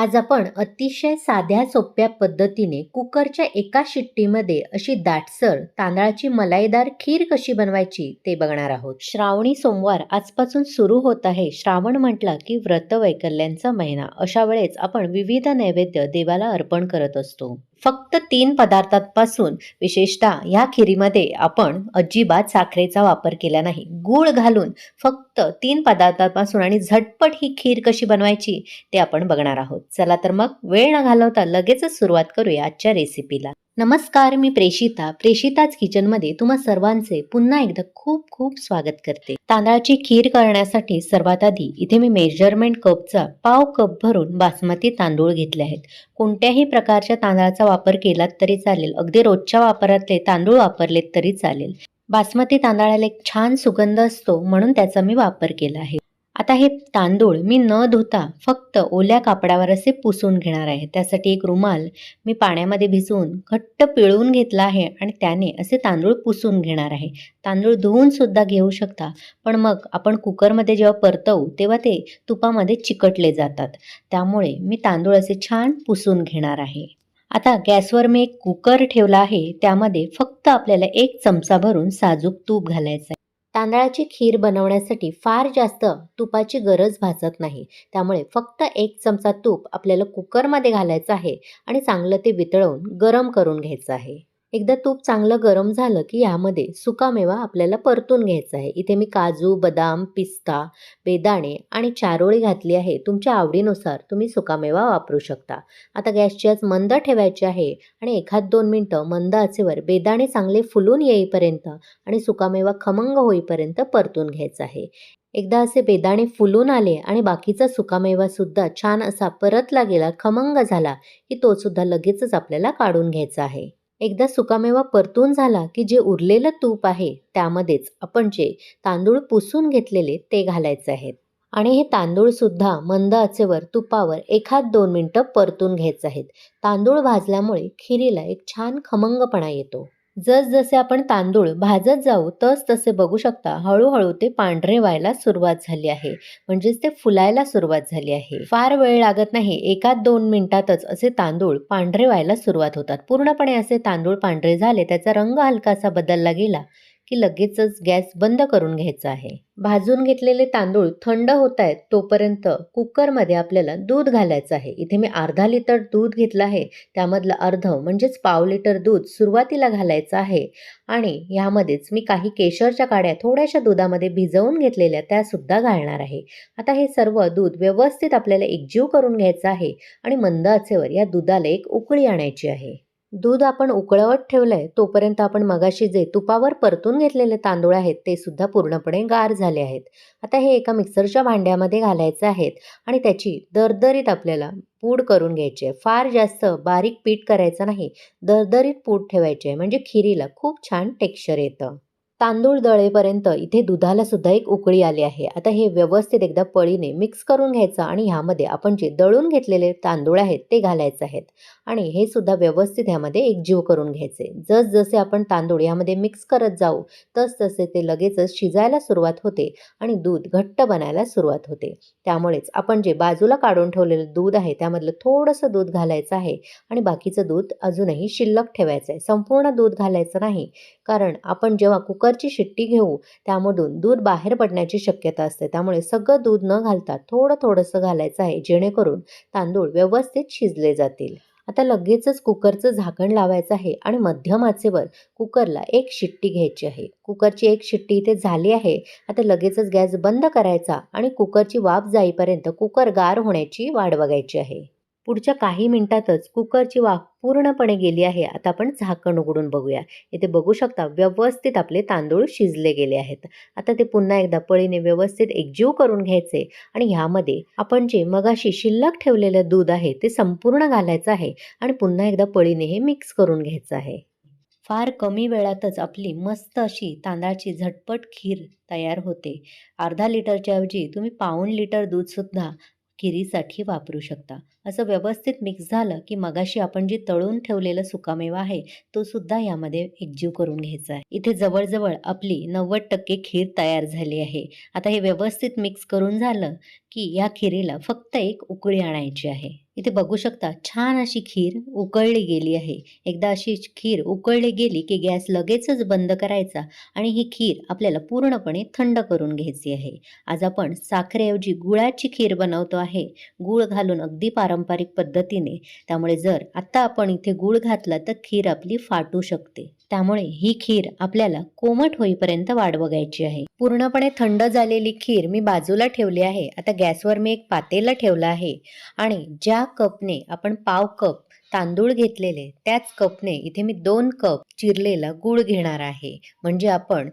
आज आपण अतिशय साध्या सोप्या पद्धतीने कुकरच्या एका शिट्टीमध्ये अशी दाटसर तांदळाची मलाईदार खीर कशी बनवायची ते बघणार आहोत. श्रावणी सोमवार आजपासून सुरू होत आहे. श्रावण म्हटला की व्रत वैकल्यांचा महिना. अशा वेळेस आपण विविध नैवेद्य देवाला अर्पण करत असतो. फक्त तीन पदार्थांपासून विशेषतः ह्या खिरीमध्ये आपण अजिबात साखरेचा वापर केला नाही. गूळ घालून फक्त तीन पदार्थांपासून आणि झटपट ही खीर कशी बनवायची ते आपण बघणार आहोत. चला तर मग वेळ न घालवता लगेचच सुरुवात करूया आजच्या रेसिपीला नमस्कार मी प्रेषिता प्रेषिताच किचनमध्ये तुम्हा सर्वांचे पुन्हा एकदा खूप खूप स्वागत करते. तांदळाची खीर करण्यासाठी सर्वात आधी इथे मी मेजरमेंट कपचा पाव कप भरून बासमती तांदूळ घेतले आहेत. कोणत्याही प्रकारच्या तांदळाचा वापर केलात तरी चालेल. अगदी रोजच्या वापरातले तांदूळ वापरलेत तरी चालेल. बासमती तांदळाला एक छान सुगंध असतो म्हणून त्याचा मी वापर केला आहे. आता हे तांदूळ मी न धुता फक्त ओल्या कापडावर असे पुसून घेणार आहे. त्यासाठी एक रुमाल मी पाण्यामध्ये भिजवून घट्ट पिळवून घेतला आहे आणि त्याने असे तांदूळ पुसून घेणार आहे. तांदूळ धुवून सुद्धा घेऊ शकता पण मग आपण कुकरमध्ये जेव्हा परतवू तेव्हा ते तुपामध्ये चिकटले जातात. त्यामुळे मी तांदूळ असे छान पुसून घेणार आहे. आता गॅसवर मी एक कुकर ठेवला आहे. त्यामध्ये फक्त आपल्याला एक चमचा भरून साजूक तूप घालायचं आहे. तांदळाची खीर बनवण्यासाठी फार जास्त तुपाची गरज भासत नाही. त्यामुळे फक्त एक चमचा तूप आपल्याला कुकरमध्ये घालायचं आहे आणि चांगलं ते वितळवून गरम करून घ्यायचं आहे. एकदा तूप चांगलं गरम झालं की यामध्ये सुकामेवा आपल्याला परतून घ्यायचा आहे. इथे मी काजू बदाम पिस्ता बेदाणे आणि चारोळी घातली आहे. तुमच्या आवडीनुसार तुम्ही सुकामेवा वापरू शकता. आता गॅसची आज मंद ठेवायची आहे आणि एखाद दोन मिनटं मंद आचेवर बेदाणे चांगले फुलून येईपर्यंत आणि सुकामेवा खमंग होईपर्यंत परतून घ्यायचा आहे. एकदा असे बेदाणे फुलून आले आणि बाकीचा सुकामेवा सुद्धा छान असा परतला गेला खमंग झाला की तो सुद्धा लगेचच आपल्याला काढून घ्यायचा आहे. एकदा सुकामेवा परतून झाला की जे उरलेलं तूप आहे त्यामध्येच आपण जे तांदूळ पुसून घेतलेले ते घालायचे आहेत. आणि हे तांदूळ सुद्धा मंद आचेवर तुपावर एखाद दोन मिनटं परतून घ्यायचं आहेत. तांदूळ भाजल्यामुळे खिरीला एक छान खमंगपणा येतो. जसजसे आपण तांदूळ भाजत जाऊ तस तसे बघू शकता हळूहळू ते पांढरे व्हायला सुरुवात झाली आहे. म्हणजेच ते फुलायला सुरुवात झाली आहे. फार वेळ लागत नाही. एका दोन मिनिटातच असे तांदूळ पांढरे व्हायला सुरुवात होतात. पूर्णपणे असे तांदूळ पांढरे झाले त्याचा रंग हलकासा बदलला गेला. की लगेचच गॅस बंद करून घ्यायचा आहे. भाजून घेतलेले तांदूळ थंड होत आहेत तोपर्यंत कुकरमध्ये आपल्याला दूध घालायचं आहे. इथे मी अर्धा लिटर दूध घेतलं आहे. त्यामधलं अर्ध म्हणजेच पाव लिटर दूध सुरुवातीला घालायचं आहे. आणि ह्यामध्येच मी काही केशरच्या काड्या थोड्याशा दुधामध्ये भिजवून घेतलेल्या त्यासुद्धा घालणार आहे. आता हे सर्व दूध व्यवस्थित आपल्याला एकजीव करून घ्यायचं आहे आणि मंद आचेवर या दुधाला एक उकळी आणायची आहे. दूध आपण उकळवत ठेवलंय तोपर्यंत आपण मगाशी जे तुपावर परतून घेतलेले तांदूळ आहेत ते सुद्धा पूर्णपणे गार झाले आहेत. आता हे एका मिक्सरच्या भांड्यामध्ये घालायचं आहेत आणि त्याची दरदरीत आपल्याला पूड करून घ्यायची आहे. फार जास्त बारीक पीठ करायचं नाही दरदरीत पूड ठेवायची आहे. म्हणजे खिरीला खूप छान टेक्स्चर येतं. तांदूळ दळेपर्यंत इथे दुधाला सुद्धा एक उकळी आली आहे. आता हे व्यवस्थित एकदा पळीने मिक्स करून घ्यायचं आणि ह्यामध्ये आपण जे दळून घेतलेले तांदूळ आहेत ते घालायचे आहेत. आणि हे सुद्धा व्यवस्थित ह्यामध्ये एकजीव करून घ्यायचे. जसजसे आपण तांदूळ यामध्ये मिक्स करत जाऊ तसतसे ते लगेचच शिजायला सुरुवात होते आणि दूध घट्ट बनायला सुरुवात होते. त्यामुळेच आपण जे बाजूला काढून ठेवलेलं दूध आहे त्यामधलं थोडंसं दूध घालायचं आहे आणि बाकीचं दूध अजूनही शिल्लक ठेवायचं आहे संपूर्ण दूध घालायचं नाही. कारण आपण जेव्हा कुकर कुकरची शिट्टी घेऊ त्यामधून दूध बाहेर पडण्याची शक्यता असते. त्यामुळे सगळं दूध न घालता थोडं थोडंसं घालायचं आहे जेणेकरून तांदूळ व्यवस्थित शिजले जातील. आता लगेचच कुकरचं झाकण लावायचं आहे आणि मध्यम आचेवर कुकरला एक शिट्टी घ्यायची आहे. कुकरची एक शिट्टी इथे झाली आहे. आता लगेचच गॅस बंद करायचा आणि कुकरची वाफ जाईपर्यंत कुकर गार होण्याची वाट बघायची आहे. पुढच्या काही मिनिटातच कुकरची वाफ पूर्णपणे गेली आहे. आता आपण झाकण उघडून बघूया. इथे बघू शकता व्यवस्थित आपले तांदूळ शिजले गेले आहेत. आता ते पुन्हा एकदा पळीने व्यवस्थित एकजीव करून घ्यायचे आणि ह्यामध्ये आपण जे मगाशी शिल्लक ठेवलेलं दूध आहे ते संपूर्ण घालायचं आहे आणि पुन्हा एकदा पळीने हे मिक्स करून घ्यायचं आहे. फार कमी वेळातच आपली मस्त अशी तांदळाची झटपट खीर तयार होते. अर्धा लिटरच्या ऐवजी तुम्ही पाऊण लिटर दूधसुद्धा खिरीसाठी वापरू शकता. असं व्यवस्थित मिक्स झालं की मगाशी आपण जे तळून ठेवलेलं सुकामेवा आहे तो सुद्धा यामध्ये एकजीव करून घ्यायचा आहे. इथे जवळजवळ आपली नव्वद टक्के खीर तयार झाली आहे. आता हे व्यवस्थित मिक्स करून झालं की या खिरीला फक्त एक उकळी आणायची आहे. इथे बघू शकता छान अशी खीर उकळली गेली आहे. एकदा अशी खीर उकळली गेली की गॅस लगेचच बंद करायचा आणि ही खीर आपल्याला पूर्णपणे थंड करून घ्यायची आहे. आज आपण साखरेऐवजी गुळाची खीर बनवतो आहे. गुळ घालून अगदी पारंपरिक पद्धतीने. त्यामुळे जर आता आपण इथे गूळ घातला तर खीर आपली फाटू शकते. त्यामुळे ही खीर आपल्याला कोमट होईपर्यंत वाट बघायची आहे. पूर्णपणे थंड झालेली खीर मी बाजूला ठेवली आहे. आता गॅसवर मी एक पातेलं ठेवलं आहे आणि ज्या कपने आपण पाव कप तांदूळ घेतलेले त्याच कपने इथे मी दोन कप चिरलेला गूळ घेणार आहे. म्हणजे आपण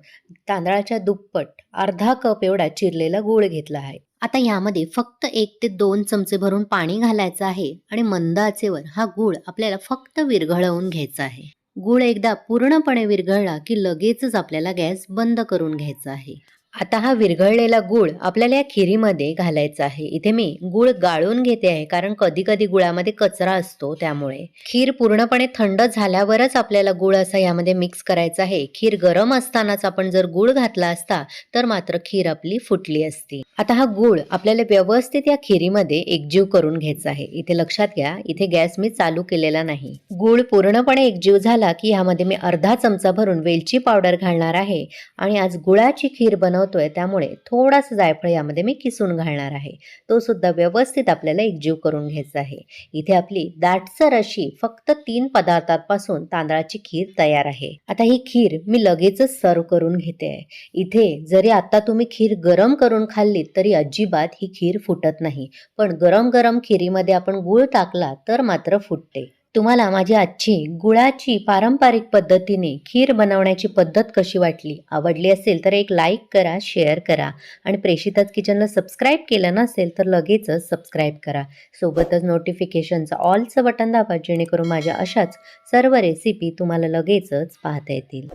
तांदळाच्या दुप्पट अर्धा कप एवढा चिरलेला गूळ घेतला आहे. आता यामध्ये फक्त एक ते दोन चमचे भरून पाणी घालायचं आहे आणि मंद आचेवर हा गूळ आपल्याला फक्त विरघळवून घ्यायचा आहे. गूळ एकदा पूर्णपणे विरघळला की लगेचच आपल्याला गॅस बंद करून घ्यायचा आहे. आता हा विरघळलेला गूळ आपल्याला या खिरीमध्ये घालायचा आहे. इथे मी गूळ गाळून घेते आहे कारण कधी कधी गुळामध्ये कचरा असतो त्यामुळे. खीर पूर्णपणे थंड झाल्यावरच आपल्याला गूळ असा यामध्ये मिक्स करायचा आहे. खीर गरम असतानाच आपण जर गूळ घातला असता तर मात्र खीर आपली फुटली असती. आता हा गूळ आपल्याला व्यवस्थित या खिरीमध्ये एकजीव करून घ्यायचा आहे. इथे लक्षात घ्या इथे गॅस मी चालू केलेला नाही. गूळ पूर्णपणे एकजीव झाला की यामध्ये मी अर्धा चमचा भरून वेलची पावडर घालणार आहे. आणि आज गुळाची खीर बनवतोय त्यामुळे थोडासा जायफळ यामध्ये मी किसून घालणार आहे. तो सुद्धा व्यवस्थित आपल्याला एकजीव करून घ्यायचा आहे. इथे आपली दाटसर अशी फक्त तीन पदार्थांपासून तांदळाची खीर तयार आहे. आता ही खीर मी लगेचच सर्व करून घेते. आहे इथे जरी आता तुम्ही खीर गरम करून खाल्लीत तरी अजिबात ही खीर फुटत नाही. पण गरम गरम खिरीमध्ये आपण गूळ टाकला तर मात्र फुटते. तुम्हाला माझी आजची गुळाची पारंपरिक पद्धतीने खीर बनवण्याची पद्धत कशी वाटली? आवडली असेल तर एक लाईक करा शेअर करा आणि प्रेषितच किचनला सबस्क्राईब केलं नसेल तर लगेचच सबस्क्राईब करा. सोबतच नोटिफिकेशनचं ऑलचं बटन दाबा जेणेकरून माझ्या अशाच सर्व रेसिपी तुम्हाला लगेचच पाहता येतील.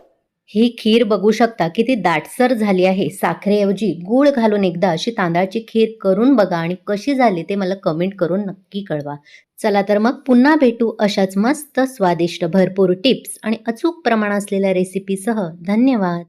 ही खीर बघू शकता किती दाटसर झाली आहे. साखरेऐवजी गूळ घालून एकदा अशी तांदळाची खीर करून बघा आणि कशी झाली ते मला कमेंट करून नक्की कळवा. चला तर मग पुन्हा भेटू अशाच मस्त स्वादिष्ट भरपूर टिप्स आणि अचूक प्रमाण असलेल्या रेसिपीसह धन्यवाद.